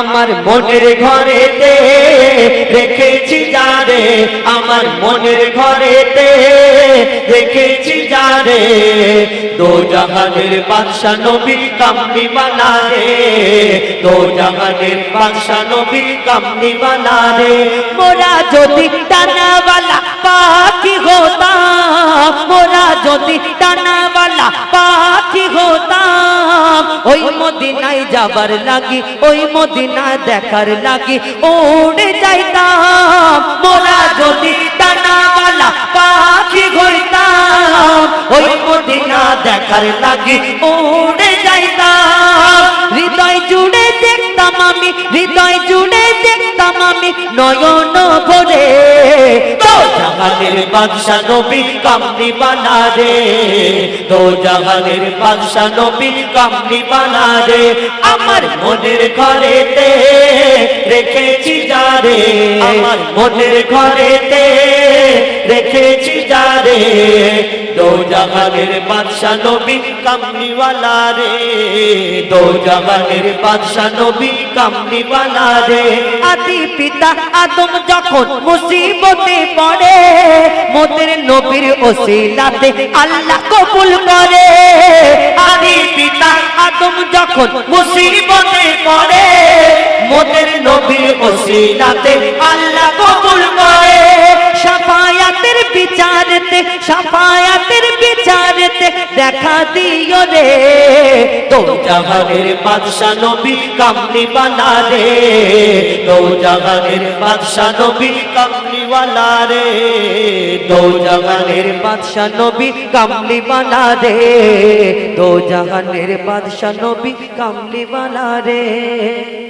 আমার মনের ঘরেতে রেখেছি যারে, আমার মনের ঘরেতে রেখেছি যারে। দো জাহানের বাদশা নবী কামনি বানা রে দো জাহানের বাদশা নবী কামনি বানা রে মোরা যদি টানাওয়ালা পাখি হতাম, মোরা যদি টানাওয়ালা পাখি হতাম ওই মদিনায় যাবার লাগি, ওই মদিনা দেখার লাগি। উড়ে যাইতাম, মোরা যদি টানাওয়ালা পাখি হইতাম, ওই মদিনা দেখার লাগি, উড়ে যাইতাম। হৃদয় জুড়ে দেখতাম আমি, হৃদয় জুড়ে দেখতাম আমি, নয়ন জাহানের বাদশা নবী কামনি বানা রে দো জাহানের বাদশা নবী কামনি বানা রে আমার মনের ঘরেতে রেখেছি যারে আমার মনের ঘরেতে রেখেছি যারে দো জাহানের বাদশা নবী কামনিওয়ালা রে। দো জাহানের বাদশা নবী কামনিওয়ালা রে। আদি পিতা আদম যখন মুসিবতে পড়ে, মোদের নবীর ওসিলাতে আল্লাহ কবুল করে। আদি পিতা আদম যখন মুসিবতে পড়ে, মোদের নবীর ওসিলাতে আল্লাহ কবুল করে। সাফায়াতের বিচারেতে, সাফায়াতের বিচারেতে দেখা দিও রে। তো জাহানের বাদশা নবী কামনি বানা রে। তো জাহানের বাদশা নবী কামনি ওয়ালা রে। তো জাহানের বাদশা নবী কামলি বানা রে। তো জাহানের বাদশা নবী কামলি বানা রে।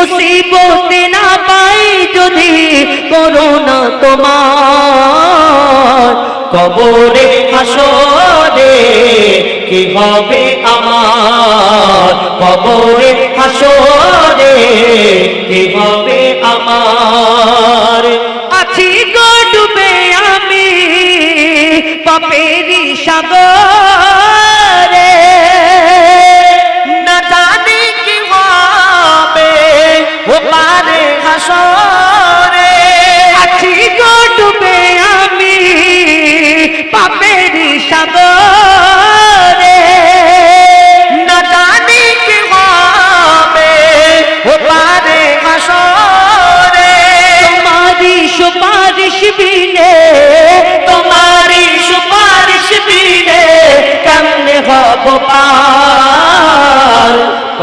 মুসিবতে না পাই যদি করোনা তোমার। কবরে, হাসরে কি হবে আমার? কবরে, হাসরে কি হবে আমার? আছি গো আমি পাপেরি সাগরে। আসো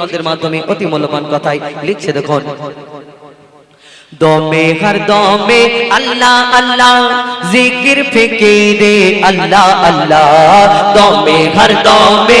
ছন্দের মাধ্যমে অতি মূল্যবান কথাই লিখছে দেখুন। দমে হর দমে আল্লাহ আল্লাহ, জিকির ফিকিরে আল্লাহ আল্লাহ। দমে হর দমে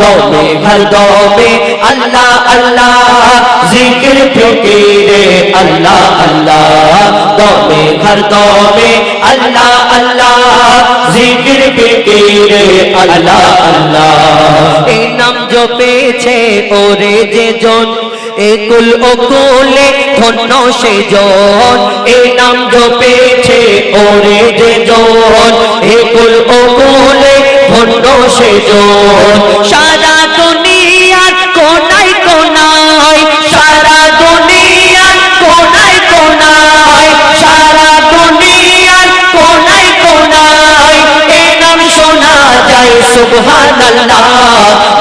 দমে হর দমে, আল্লাহ আল্লাহ, জিকির ফিকিরে, আল্লাহ আল্লাহ, দমে হর দমে, আল্লাহ আল্লাহ, জিকির ফিকিরে, আল্লাহ আল্লাহ। এই নাম জপেছে ওরে যে জন একুল ওকুলে ধন্য সে জন। এই নাম ওরে যে জন একুল ধন্য সে সারা দুনিয়ার কোনায় কোনায়, সারা দুনিয়ার কোনায় কোনায়, সারা দুনিয়ার কোনায় কোনায়। এই নাম শোনা যায়, সুবহানাল্লাহ।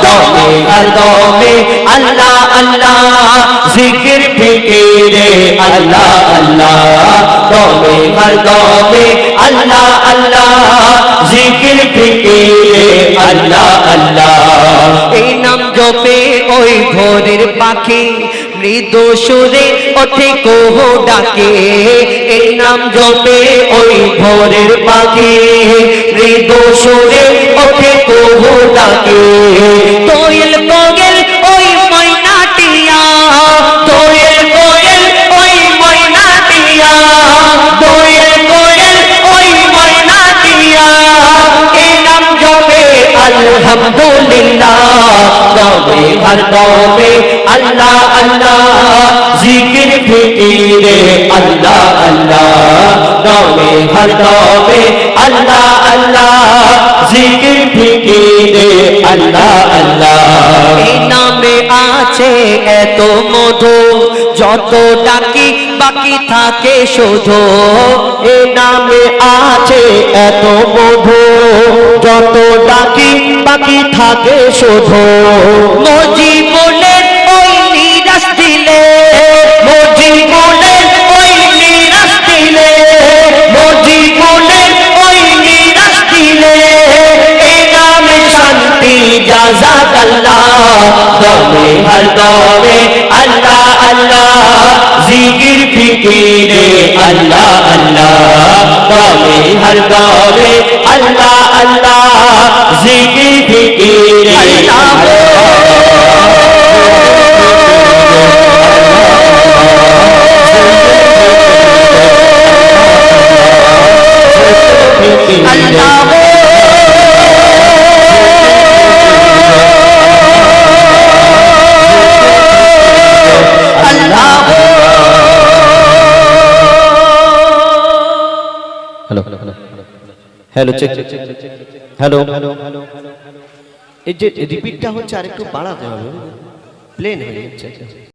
দমে আর দমে আল্লাহ আল্লাহ। জিকির ফিকিরে আল্লাহ আল্লাহ। দমে আর দমে আল্লাহ আল্লাহ। এই নাম জপে ওই ভোরের পাখি, মৃদু সুরে ওঠে কোহ ডাকে। এই নাম জপে ওই ভোরের পাখি, মৃদু সুরে ওঠে কোহ ডাকে। কোয়েল কোয়েল কোয়েল কোয়েল ওই আল্লাহ আল্লাহ। জিকির ফিকিরে আল্লাহ আল্লাহ। দমে হর দমে আল্লাহ আল্লাহ। জিকির ফিকিরে আল্লাহ আল্লাহ। নামে আছে এত মধু যত ডাকি বাকি থাকে শুধু। এ নামে আছে এত মধু যত ডাকি বাকি থাকে শুধু। মজি বলে ওই নিরাশ দিলে মজি বলে ওই নিরাশ দিলে শান্তি আল্লাহ হর আল্লাহ আল্লাহ। জিকির ফিকিরে আল্লাহ আল্লাহ। গাবে হর গাবে আল্লাহ আল্লাহ। জিকির ফিকিরে হ্যালো হ্যালো চেক হ্যালো এই যে রিপিটটা হচ্ছে আরেকটু বাড়াতে হবে। প্লেন হয়ে যাচ্ছে।